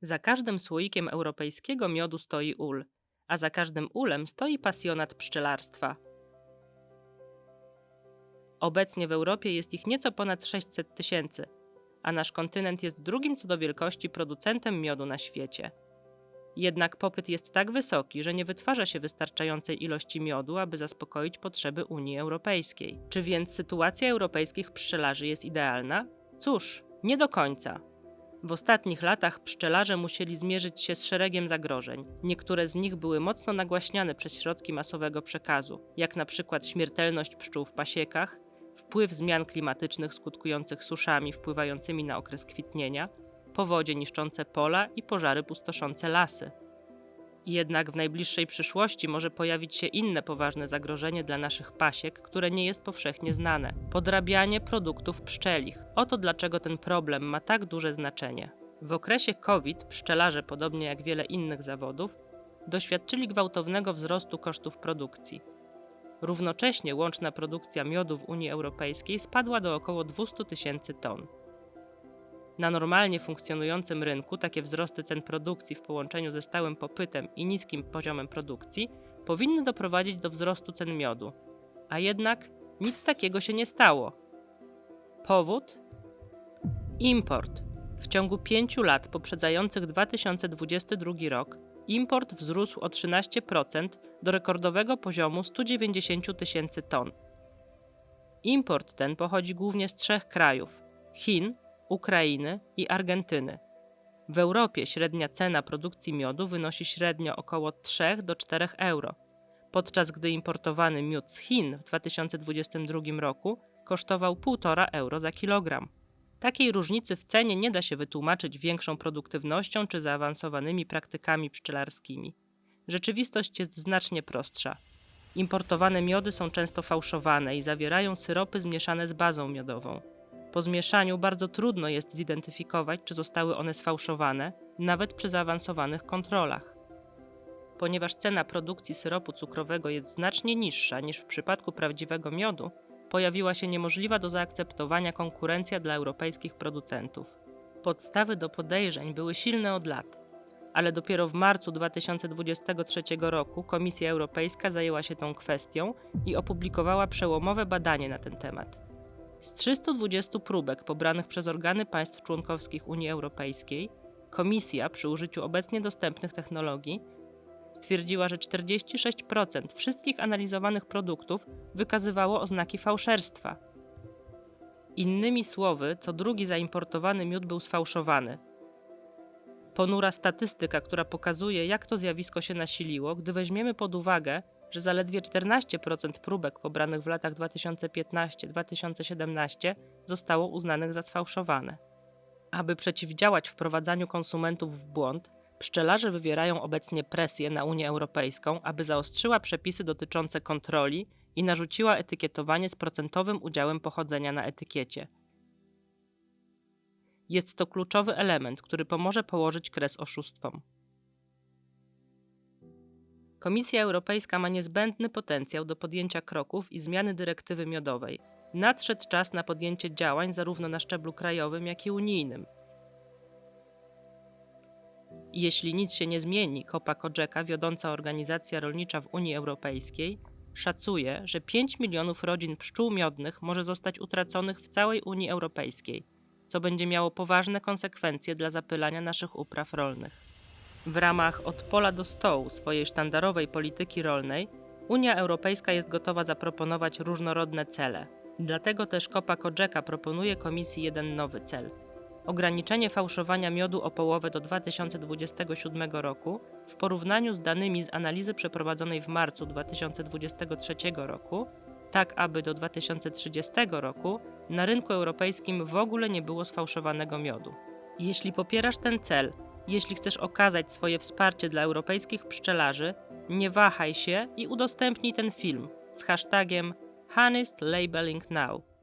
Za każdym słoikiem europejskiego miodu stoi ul, a za każdym ulem stoi pasjonat pszczelarstwa. Obecnie w Europie jest ich nieco ponad 600 tysięcy, a nasz kontynent jest drugim co do wielkości producentem miodu na świecie. Jednak popyt jest tak wysoki, że nie wytwarza się wystarczającej ilości miodu, aby zaspokoić potrzeby Unii Europejskiej. Czy więc sytuacja europejskich pszczelarzy jest idealna? Cóż, nie do końca. W ostatnich latach pszczelarze musieli zmierzyć się z szeregiem zagrożeń. Niektóre z nich były mocno nagłaśniane przez środki masowego przekazu, jak na przykład śmiertelność pszczół w pasiekach, wpływ zmian klimatycznych skutkujących suszami wpływającymi na okres kwitnienia, powodzie niszczące pola i pożary pustoszące lasy. Jednak w najbliższej przyszłości może pojawić się inne poważne zagrożenie dla naszych pasiek, które nie jest powszechnie znane podrabianie produktów pszczelich. Oto dlaczego ten problem ma tak duże znaczenie. W okresie COVID pszczelarze, podobnie jak wiele innych zawodów, doświadczyli gwałtownego wzrostu kosztów produkcji. Równocześnie łączna produkcja miodu w Unii Europejskiej spadła do około 200 tysięcy ton. Na normalnie funkcjonującym rynku takie wzrosty cen produkcji w połączeniu ze stałym popytem i niskim poziomem produkcji powinny doprowadzić do wzrostu cen miodu. A jednak nic takiego się nie stało. Powód? Import. W ciągu pięciu lat poprzedzających 2022 rok import wzrósł o 13% do rekordowego poziomu 190 tysięcy ton. Import ten pochodzi głównie z trzech krajów: Chin, Ukrainy i Argentyny. W Europie średnia cena produkcji miodu wynosi średnio około 3 do 4 euro, podczas gdy importowany miód z Chin w 2022 roku kosztował 1,5 euro za kilogram. Takiej różnicy w cenie nie da się wytłumaczyć większą produktywnością czy zaawansowanymi praktykami pszczelarskimi. Rzeczywistość jest znacznie prostsza. Importowane miody są często fałszowane i zawierają syropy zmieszane z bazą miodową. Po zmieszaniu bardzo trudno jest zidentyfikować, czy zostały one sfałszowane, nawet przy zaawansowanych kontrolach. Ponieważ cena produkcji syropu cukrowego jest znacznie niższa niż w przypadku prawdziwego miodu, pojawiła się niemożliwa do zaakceptowania konkurencja dla europejskich producentów. Podstawy do podejrzeń były silne od lat, ale dopiero w marcu 2023 roku Komisja Europejska zajęła się tą kwestią i opublikowała przełomowe badanie na ten temat. Z 320 próbek pobranych przez organy państw członkowskich Unii Europejskiej, Komisja przy użyciu obecnie dostępnych technologii stwierdziła, że 46% wszystkich analizowanych produktów wykazywało oznaki fałszerstwa. Innymi słowy, co drugi zaimportowany miód był sfałszowany. Ponura statystyka, która pokazuje, jak to zjawisko się nasiliło, gdy weźmiemy pod uwagę, że zaledwie 14% próbek pobranych w latach 2015-2017 zostało uznanych za sfałszowane. Aby przeciwdziałać wprowadzaniu konsumentów w błąd, pszczelarze wywierają obecnie presję na Unię Europejską, aby zaostrzyła przepisy dotyczące kontroli i narzuciła etykietowanie z procentowym udziałem pochodzenia na etykiecie. Jest to kluczowy element, który pomoże położyć kres oszustwom. Komisja Europejska ma niezbędny potencjał do podjęcia kroków i zmiany dyrektywy miodowej. Nadszedł czas na podjęcie działań zarówno na szczeblu krajowym, jak i unijnym. Jeśli nic się nie zmieni, Copa Cogeca, wiodąca organizacja rolnicza w Unii Europejskiej, szacuje, że 5 milionów rodzin pszczół miodnych może zostać utraconych w całej Unii Europejskiej, co będzie miało poważne konsekwencje dla zapylania naszych upraw rolnych. W ramach od pola do stołu swojej sztandarowej polityki rolnej Unia Europejska jest gotowa zaproponować różnorodne cele. Dlatego też Copa Cogeca proponuje Komisji jeden nowy cel. Ograniczenie fałszowania miodu o połowę do 2027 roku w porównaniu z danymi z analizy przeprowadzonej w marcu 2023 roku, tak aby do 2030 roku na rynku europejskim w ogóle nie było sfałszowanego miodu. Jeśli popierasz ten cel, jeśli chcesz okazać swoje wsparcie dla europejskich pszczelarzy, nie wahaj się i udostępnij ten film z hashtagiem Honest Labeling Now.